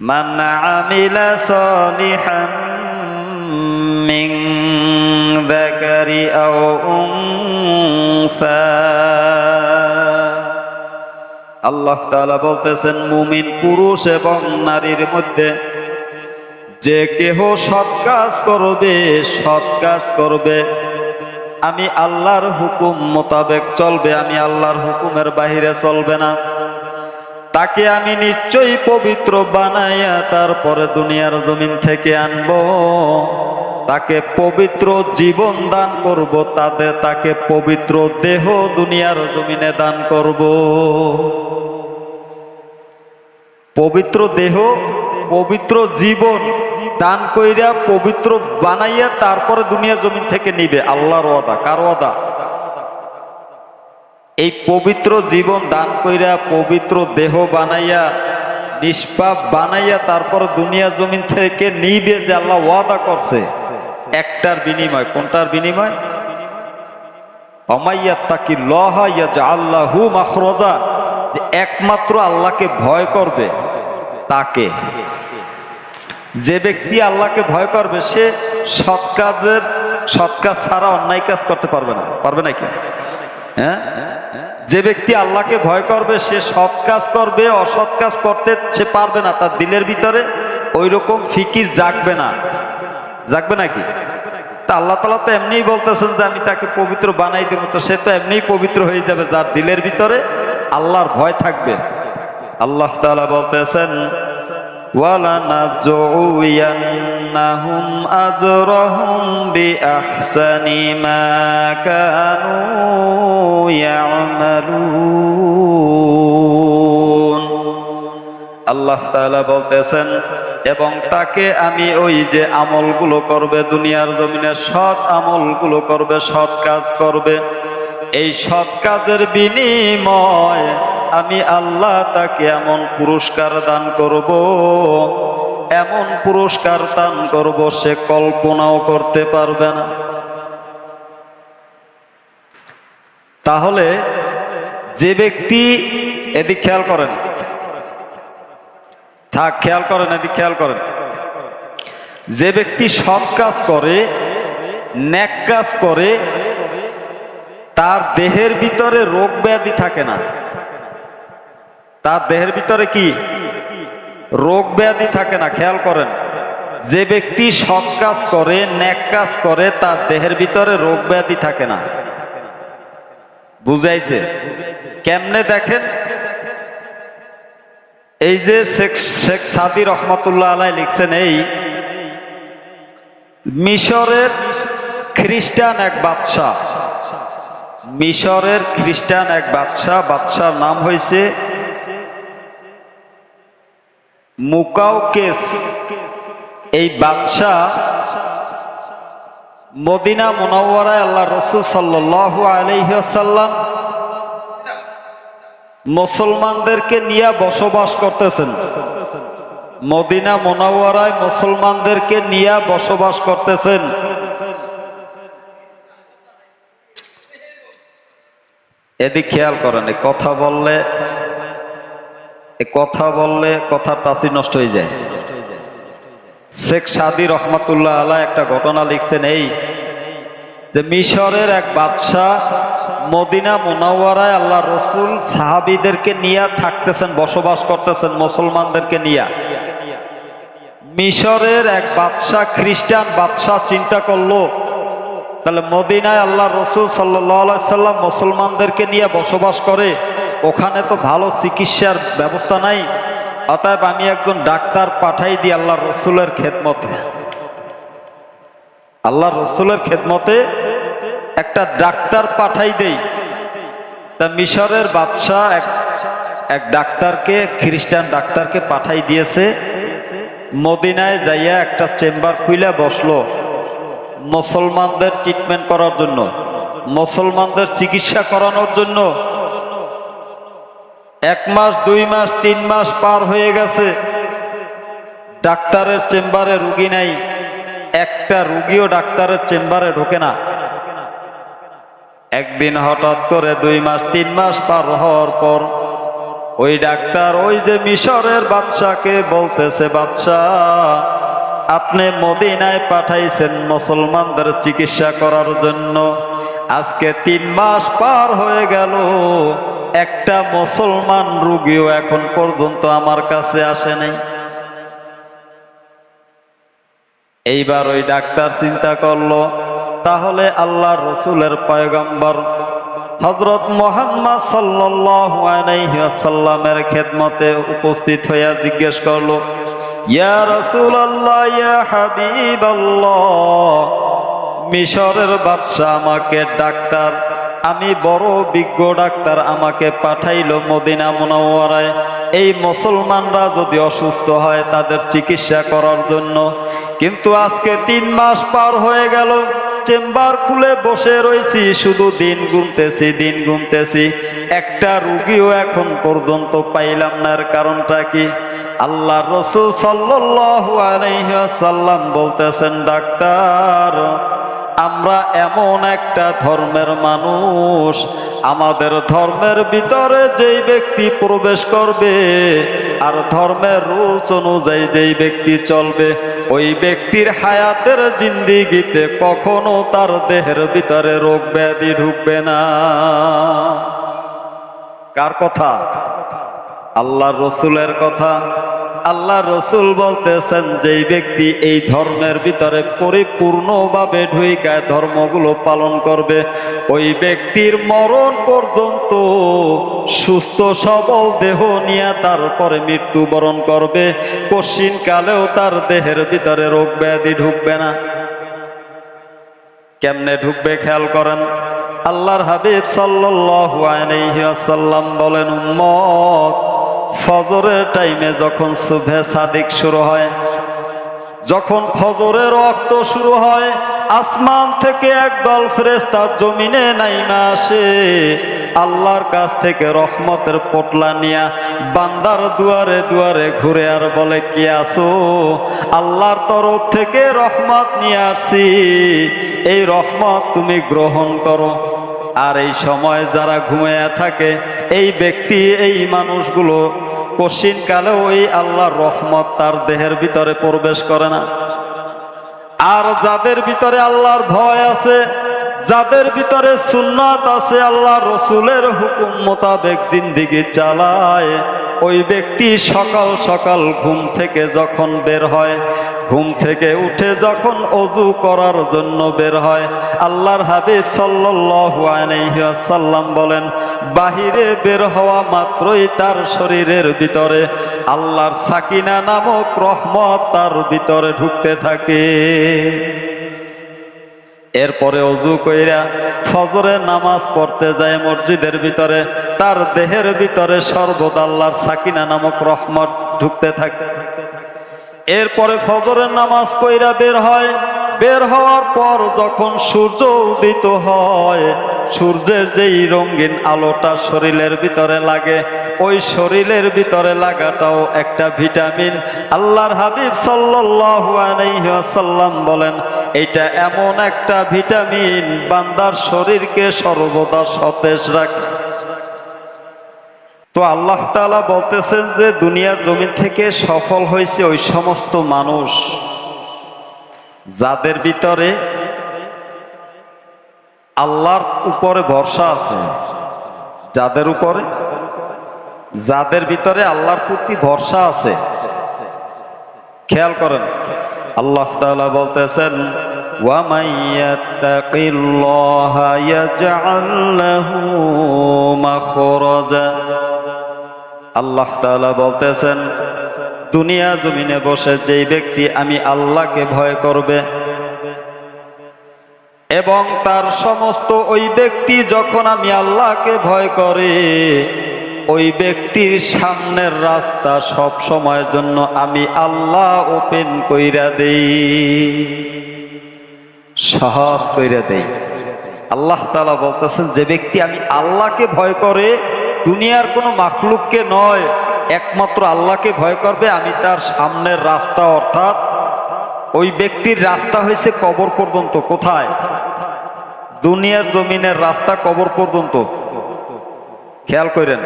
من عمل صالحا من ذكر أو أنثى আল্লাহ তাআলা বলতেছেন মুমিন পুরুষ এবং নারীর মধ্যে যে কেহ সৎ কাজ করবে সৎ কাজ করবে আমি আল্লাহর হুকুম মোতাবেক চলবে আমি আল্লাহর হুকুমের বাহিরে চলবে না তাকে আমি নিশ্চয়ই পবিত্র বানাইয়া তারপরে দুনিয়ার জমিন থেকে আনব। তাকে পবিত্র জীবন দান করব তাদের তাকে পবিত্র দেহ দুনিয়ার জমিনে দান করব। পবিত্র দেহ, পবিত্র জীবন দান কইরা পবিত্র বানাইয়া তারপরে দুনিয়া জমিন থেকে নিবে। আল্লাহর ওয়াদা। কার ওয়াদা? এই পবিত্র জীবন দান কইরা পবিত্র দেহ বানাইয়া, নিষ্পাপ বানাইয়া তারপর দুনিয়া জমিন থেকে নিবে যে আল্লাহ ওয়াদা করছে। একটার বিনিময়, কোনটার বিনিময়? অমাইয়া তাকি লহা ইয়া আল্লাহু মাখরজা, যে একমাত্র আল্লাহকে ভয় করবে তাকে। যে ব্যক্তি আল্লাহকে ভয় করবে, সে সৎ কাজের, সৎ কাজ ছাড়া অন্যায় কাজ করতে পারবে না। পারবে নাকি হ্যাঁ? যে ব্যক্তি আল্লাহকে ভয় করবে, সে সৎ কাজ করবে, অসৎ কাজ করতে সে পারবে না তার দিলের ভিতরে ওই রকম ফিকির জাগবে না। জাগবে নাকি? তা আল্লাহ তালা তো এমনিই বলতেছেন যে আমি তাকে পবিত্র বানাই দেবো, তো সে তো এমনিই পবিত্র হয়ে যাবে যার দিলের ভিতরে আল্লাহর ভয় থাকবে। আল্লাহ তালা বলতেছেন ওয়ালানাজুয়ান্নাহুম আজরাহুম বিআহসানি মা কানু يَعْمَلُونَ আল্লাহ তাআলা বলতেছেন এবং তাকে আমি ওই যে আমলগুলো করবে দুনিয়ার জমিনে সৎ আমলগুলো করবে সৎ কাজ করবে এই সৎ কাজের বিনিময় আমি আল্লাহ তাকে এমন পুরস্কার দান করব এমন পুরস্কার দান করব সে কল্পনাও করতে পারবে না তাহলে যে ব্যক্তি এদিক খেয়াল করেন। থাক, খেয়াল করেন, এদিক খেয়াল করেন। যে ব্যক্তি সৎ কাজ করে, ন্যাক কাজ করে, তার দেহের ভিতরে রোগ ব্যাধি থাকে না। তার দেহের ভিতরে কি? রোগ ব্যাধি থাকে না, খেয়াল করেন। যে ব্যক্তি সৎ কাজ করে, ন্যাক কাজ করে, তার দেহের ভিতরে রোগ ব্যাধি থাকে না। বুঝাইছে। কেমনে দেখেন? এই যে শেখ শেখ সাদি রহমতুল্লাহ আলাই লিখছেন এই, মিশরের খ্রিস্টান এক বাদশাহ। মিশরের খ্রিস্টান এক বাদশাহ, বাদশার নাম হয়েছে মুকাউকেস এই বাদশাহ মদিনা মোনাওয়ারায় আল্লাহ রসুল সাল্লাহ আলহ্লাম মুসলমানদেরকে নিয়ে বসবাস করতেছেন। মদিনা মোনাওয়ারায় মুসলমানদেরকে নিয়ে বসবাস করতেছেন। এদিক খেয়াল করেন কথা বললে কথা বললে কথা তাসি নষ্ট হয়ে যায়। শেখ সাদি রহমতুল্লাহ আলা একটা ঘটনা লিখছেন, এই যে মিশরের এক বাদশাহ মদিনা মোনাওয়ারায় আল্লাহ রসুল সাহাবিদেরকে নিয়ে থাকতেছেন, বসবাস করতেছেন, মুসলমানদেরকে নিয়ে। মিশরের এক বাদশাহ, খ্রিস্টান বাদশাহ চিন্তা করল, তাহলে মদিনায় আল্লাহ রসুল সাল্লাম মুসলমানদেরকে নিয়ে বসবাস করে, ওখানে তো ভালো চিকিৎসার ব্যবস্থা নাই, অতএব আমি একজন ডাক্তার পাঠাই দিই আল্লাহ রসুলের খেদমতে। আল্লাহ রসুলের খেদমতে একটা ডাক্তার পাঠাই দেই। তা মিশরের বাদশাহ এক এক ডাক্তারকে, খ্রিস্টান ডাক্তারকে পাঠাই দিয়েছে। মদিনায় যাইয়া একটা চেম্বার খুইলা বসল মুসলমানদের ট্রিটমেন্ট করার জন্য, মুসলমানদের চিকিৎসা করানোর জন্য। এক মাস, দুই মাস, তিন মাস পার হয়ে গেছে। ডাক্তারের চেম্বারে রুগী নাই। একটা রুগীও ডাক্তারের চেম্বারে ঢোকে না। একদিন হঠাৎ করে দুই মাস, তিন মাস পার হওয়ার পর ওই ডাক্তার ওই যে মিশরের বাদশাকে বলতেছে বাদশাহ আপনি মদিনায় পাঠাইছেন মুসলমানদের চিকিৎসা করার জন্য। আজকে তিন মাস পার হয়ে গেল। একটা মুসলমান রুগীও এখন পর্যন্ত আমার কাছে আসে নাই। এইবার ওই ডাক্তার চিন্তা করল, তাহলে আল্লাহ রসুলের পয়গম্বর হজরত মোহাম্মদ সাল্লামের খেদমতে উপস্থিত হইয়া জিজ্ঞেস করল, ইয়া রসুল আল্লাহ ইয়া হাবিব মিশরের বাদশাহ আমাকে ডাক্তার, আমি বড় বিজ্ঞ ডাক্তার আমাকে পাঠাইলো মদিনা মুনাওয়ারায়। এই মুসলমানরা যদি অসুস্থ হয় তাদের চিকিৎসা করার জন্য। কিন্তু আজকে তিন মাস পার হয়ে গেল, চেম্বার খুলে বসে রয়েছি শুধু দিন গুনতেছি দিন গুনতেছি। একটা রুগীও এখন পর্যন্ত পাইলাম না, এর কারণটা কি? আল্লাহ রসুল সাল্লাল্লাহু আলাইহি ওয়াসাল্লাম বলতেছেন, ডাক্তার আমরা এমন একটা ধর্মের মানুষ, আমাদের ধর্মের ভিতরে যেই ব্যক্তি প্রবেশ করবে আর ধর্মের রুলস অনুযায়ী যেই ব্যক্তি চলবে, ওই ব্যক্তির হায়াতের জিন্দিগিতে কখনো তার দেহের ভিতরে রোগ ব্যাধি ঢুকবে না। কার কথা? আল্লাহ রসুলের কথা। আল্লাহ রসুল বলতেছেন, যেই ব্যক্তি এই ধর্মের ভিতরে পরিপূর্ণভাবে ঢুইকায় ধর্মগুলো পালন করবে, ওই ব্যক্তির মরণ পর্যন্ত সুস্থ, সবল দেহ নিয়ে তারপরে মৃত্যুবরণ করবে। কশিন কালেও তার দেহের ভিতরে রোগ ব্যাধি ঢুকবে না। কেমনে ঢুকবে খেয়াল করেন? আল্লাহর হাবিব সাল্লাল্লাহু আলাইহি বলেন, উম্মত ফজরের টাইমে যখন সুবহে সাদিক শুরু হয়, যখন ফজরের রক্ত শুরু হয়, আসমান থেকে একদল ফেরেশতা জমিনে নাইমা আসে। আল্লাহর কাছ থেকে রহমতের পোটলা নিয়া বান্দার দুয়ারে দুয়ারে ঘুরে আর বলে, কি আসো আল্লাহর তরফ থেকে রহমত নিয়ে আসছি এই রহমত তুমি গ্রহণ করো। আর এই সময় যারা ঘুমিয়ে থাকে, এই ব্যক্তি, এই মানুষগুলো কশিন কালেও এই আল্লাহর রহমত তার দেহের ভিতরে প্রবেশ করে না। আর যাদের ভিতরে আল্লাহর ভয় আছে যাদের ভিতরে সুন্নাত আছে, আল্লাহ রসুলের হুকুম মোতাবেক জিন্দিগি চালায়। ওই ব্যক্তি সকাল সকাল ঘুম থেকে যখন বের হয়, ঘুম থেকে উঠে যখন অজু করার জন্য বের হয়, আল্লাহর হাবিব ওয়াসাল্লাম বলেন, বাহিরে বের হওয়া মাত্রই তার শরীরের ভিতরে আল্লাহর সাকিনা নামক রহমত তার ভিতরে ঢুকতে থাকে। এরপরে অজু কইরা ফজরের নামাজ পড়তে যায় মসজিদের ভিতরে, তার দেহের ভিতরে সর্বদাল্লার সাকিনা নামক রহমত ঢুকতে থাকে। এরপরে ফজরের নামাজ কইরা বের হয় বের হওয়ার পর যখন সূর্য উদিত হয়, সূর্যের যেই রঙিন আলোটা শরীরের ভিতরে লাগে, ওই শরীরের ভিতরে লাগাটাও একটা ভিটামিন। আল্লাহর হাবিব সাল্লাল্লাহু বলেন, এটা এমন একটা ভিটামিন, বান্দার শরীরকে সর্বদা সতেজ রাখে। তো আল্লাহ তাআলা বলতেছেন যে, দুনিয়ার জমিন থেকে সফল হয়েছে ওই সমস্ত মানুষ। যাদের ভিতরে আল্লাহর উপরে ভরসা আছে, যাদের উপরে? যাদের ভিতরে আল্লাহর প্রতি ভরসা আছে। খেয়াল করেন, আল্লাহ তালা বলতেছেন ওয়া আল্লাহ বলতেছেন দুনিয়া জমিনে বসে যেই ব্যক্তি আমি আল্লাহকে ভয় করবে এবং তার সমস্ত ওই ব্যক্তি যখন আমি আল্লাহকে ভয় করে, ওই ব্যক্তির সামনের রাস্তা সব সময়ের জন্য আমি আল্লাহ ওপেন কইরা দেই, সহজ কইরা দেই। আল্লাহ তাআলা বলতেছেন, যে ব্যক্তি আমি আল্লাহকে ভয় করে, দুনিয়ার কোনো মাখলুককে নয় একমাত্র আল্লাহকে ভয় করবে, আমি তার সামনের রাস্তা, অর্থাৎ ওই ব্যক্তির রাস্তা হয়েছে কবর পর্যন্ত। কোথায়? দুনিয়ার জমিনের রাস্তা কবর পর্যন্ত। খেয়াল করেন।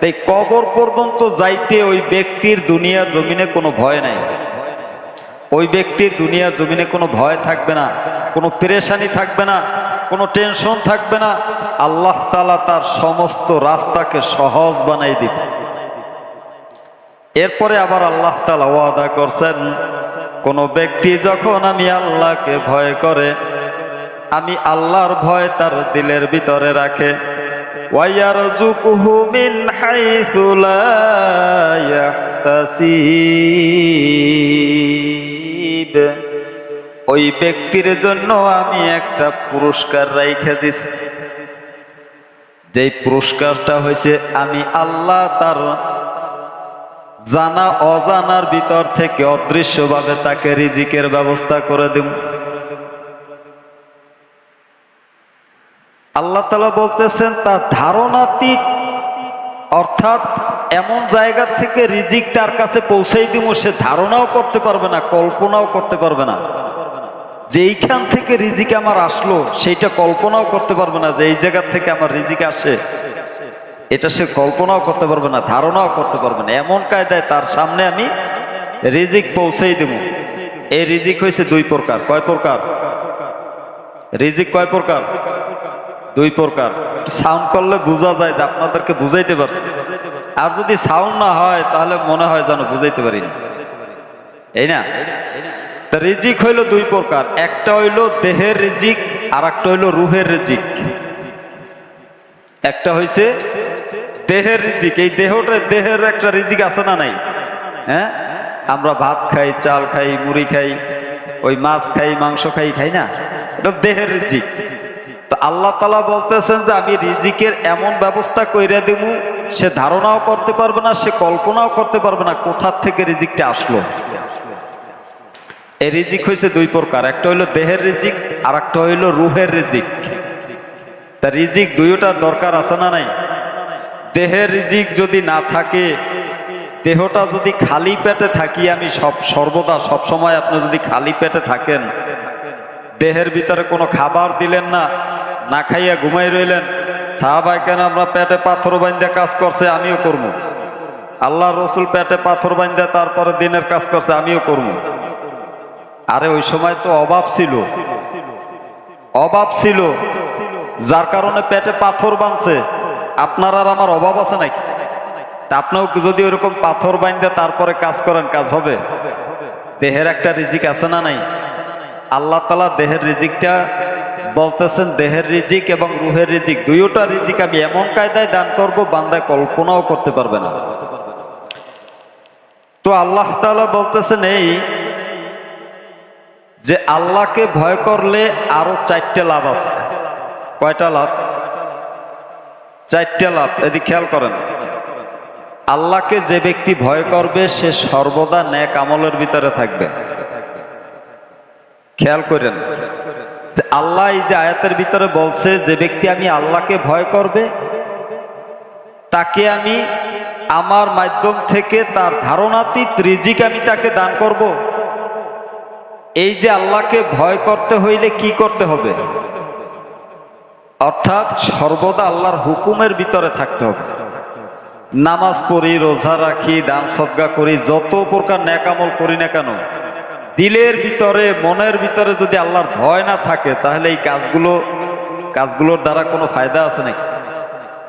তাই কবর পর্যন্ত যাইতে ওই ব্যক্তির দুনিয়ার জমিনে কোনো ভয় নাই। ওই ব্যক্তির দুনিয়ার জমিনে কোনো ভয় থাকবে না, কোনো পেরেশানি থাকবে না, কোনো টেনশন থাকবে না। আল্লাহ তালা তার সমস্ত রাস্তাকে সহজ বানাই দিবে। এরপরে আবার আল্লাহ তালা ওয়াদা করছেন, কোন ব্যক্তি যখন আমি আল্লাহকে ভয় করে, আমি আল্লাহর ভয় তার দিলের ভিতরে রাখে। ওই ব্যক্তির জন্য আমি একটা পুরস্কার রাইখে দিছি। যেই পুরস্কারটা হয়েছে আমি আল্লাহ তার জানা, অজানার ভিতর থেকে অদৃশ্যভাবে তাকে রিজিকের ব্যবস্থা করে দেব। আল্লাহ তালা বলতেছেন, তার ধারণাতীত অর্থাৎ এমন জায়গা থেকে রিজিক তার কাছে পৌঁছাই দিব, সে ধারণাও করতে পারবে না, কল্পনাও করতে পারবে না। যে এইখান থেকে রিজিক আমার আসলো, সেইটা কল্পনাও করতে পারবে না যে এই জায়গা থেকে আমার রিজিক আসে। এটা সে কল্পনাও করতে পারবে না, ধারণাও করতে পারবে না। এমন কায়দায় তার সামনে আমি রিজিক পৌঁছেই দেব। এই রিজিক হয়েছে দুই প্রকার। কয় প্রকার? রিজিক কয় প্রকার? দুই প্রকার। সাউন্ড করলে বোঝা যায় যে আপনাদেরকে বুঝাইতে পারছি। আর যদি সাউন্ড না হয়, তাহলে মনে হয় যেন বুঝাইতে পারিনি এই না? তা রিজিক হইল দুই প্রকার। একটা হইল দেহের রিজিক আর একটা হইল রুহের রিজিক। একটা হইছে দেহের রিজিক, এই দেহটা দেহের একটা রিজিক আছে না নাই? হ্যাঁ? আমরা ভাত খাই, চাল খাই, মুড়ি খাই, ওই মাছ খাই, মাংস খাই খাই না? এটা দেহের রিজিক। তো আল্লাহ তালা বলতেছেন যে, আমি রিজিকের এমন ব্যবস্থা কইরা দেব সে ধারণাও করতে পারবে না, সে কল্পনাও করতে পারবে না, কোথার থেকে রিজিকটা আসলো? এই রিজিক হয়েছে দুই প্রকার, একটা হইল দেহের রিজিক আর একটা হইল রুহের রিজিক। তা রিজিক দুইটার দরকার আছে না নাই? দেহের রিজিক যদি না থাকে, দেহটা যদি খালি পেটে থাকি, আমি সব সর্বদা সব সময় আপনি যদি খালি পেটে থাকেন, দেহের ভিতরে কোনো খাবার দিলেন না না খাইয়া ঘুমাই রইলেন সাহাবাই কেন আমরা পেটে পাথর বাইন্দা কাজ করছে, আমিও করব। আল্লাহ রসুল পেটে পাথর বাইন্দা তারপরে দিনের কাজ করছে, আমিও করব। আরে ওই সময় তো অভাব ছিল। অভাব ছিল। যার কারণে পেটে পাথর বানছে আপনার আর আমার অভাব আছে নাকি তা আপনিও যদি ওরকম পাথর বাইন্দে তারপরে কাজ করেন, কাজ হবে। দেহের একটা রিজিক আছে না নাই? আল্লাহ তালা দেহের রিজিকটা বলতেছেন, দেহের রিজিক এবং রুহের রিজিক, দুইটা রিজিক আমি এমন কায়দায় দান করব, বান্দায় কল্পনাও করতে পারবে না। তো আল্লাহ তালা বলতেছেন এই যে আল্লাহকে ভয় করলে আরও চারটে লাভ আছে। কয়টা লাভ? চারটে লাভ, এদিক খেয়াল করেন। আল্লাহকে যে ব্যক্তি ভয় করবে, সে সর্বদা ন্যাক আমলের ভিতরে থাকবে। খেয়াল করেন। আল্লাহ এই যে আয়াতের ভিতরে বলছে, যে ব্যক্তি আমি আল্লাহকে ভয় করবে, তাকে আমি আমার মাধ্যম থেকে তার ধারণাতীত রিজিক আমি তাকে দান করব। এই যে আল্লাহকে ভয় করতে হইলে কি করতে হবে? অর্থাৎ সর্বদা আল্লাহর হুকুমের ভিতরে থাকতে হবে। নামাজ পড়ি, রোজা রাখি, দান সদ্গা করি, যত প্রকার ন্যাকামল করি না কেন, দিলের ভিতরে, মনের ভিতরে যদি আল্লাহর ভয় না থাকে, তাহলে এই কাজগুলো, কাজগুলোর দ্বারা কোনো ফায়দা আছে নাকি?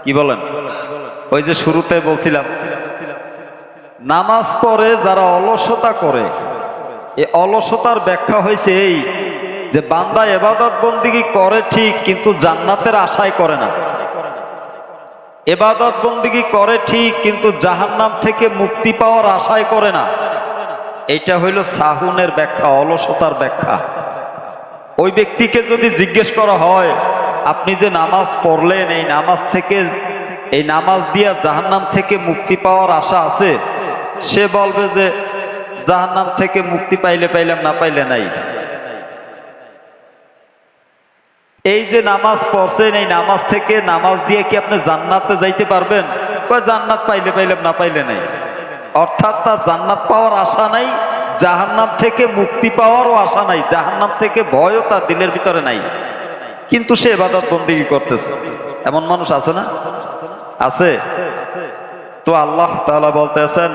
কি বলেন? ওই যে শুরুতে বলছিলাম, নামাজ পড়ে যারা অলসতা করে এই অলসতার ব্যাখ্যা হয়েছে এই যে বান্দা এবাদত বন্দিগি করে? ঠিক, কিন্তু জান্নাতের আশায় করে না। এবাদত বন্দিগি করে? ঠিক, কিন্তু জাহান্নাম থেকে মুক্তি পাওয়ার আশায় করে না। এটা হইল সাহুনের ব্যাখ্যা, অলসতার ব্যাখ্যা। ওই ব্যক্তিকে যদি জিজ্ঞেস করা হয়, আপনি যে নামাজ পড়লেন, এই নামাজ থেকে, এই নামাজ দিয়া জাহান্নাম থেকে মুক্তি পাওয়ার আশা আছে? সে বলবে যে, জাহান্নাম থেকে মুক্তি পাইলে পাইলাম, না পাইলে নাই। এই যে নামাজ পড়ছেন, এই নামাজ থেকে নামাজ দিয়ে কি আপনি জান্নাতে যাইতে পারবেন? জান্নাত পাইলে পাইলাম, না পাইলে নাই। অর্থাৎ তার জান্নাত পাওয়ার আশা নাই, জাহান্নাম থেকে মুক্তি পাওয়ারও আশা নাই, জাহান্নাম থেকে ভয়ও তার দিলের ভিতরে নাই। কিন্তু সে এবাদত বন্দিগি করতেছে। এমন মানুষ আছে না? আছে? তো আল্লাহ তাআলা বলতেছেন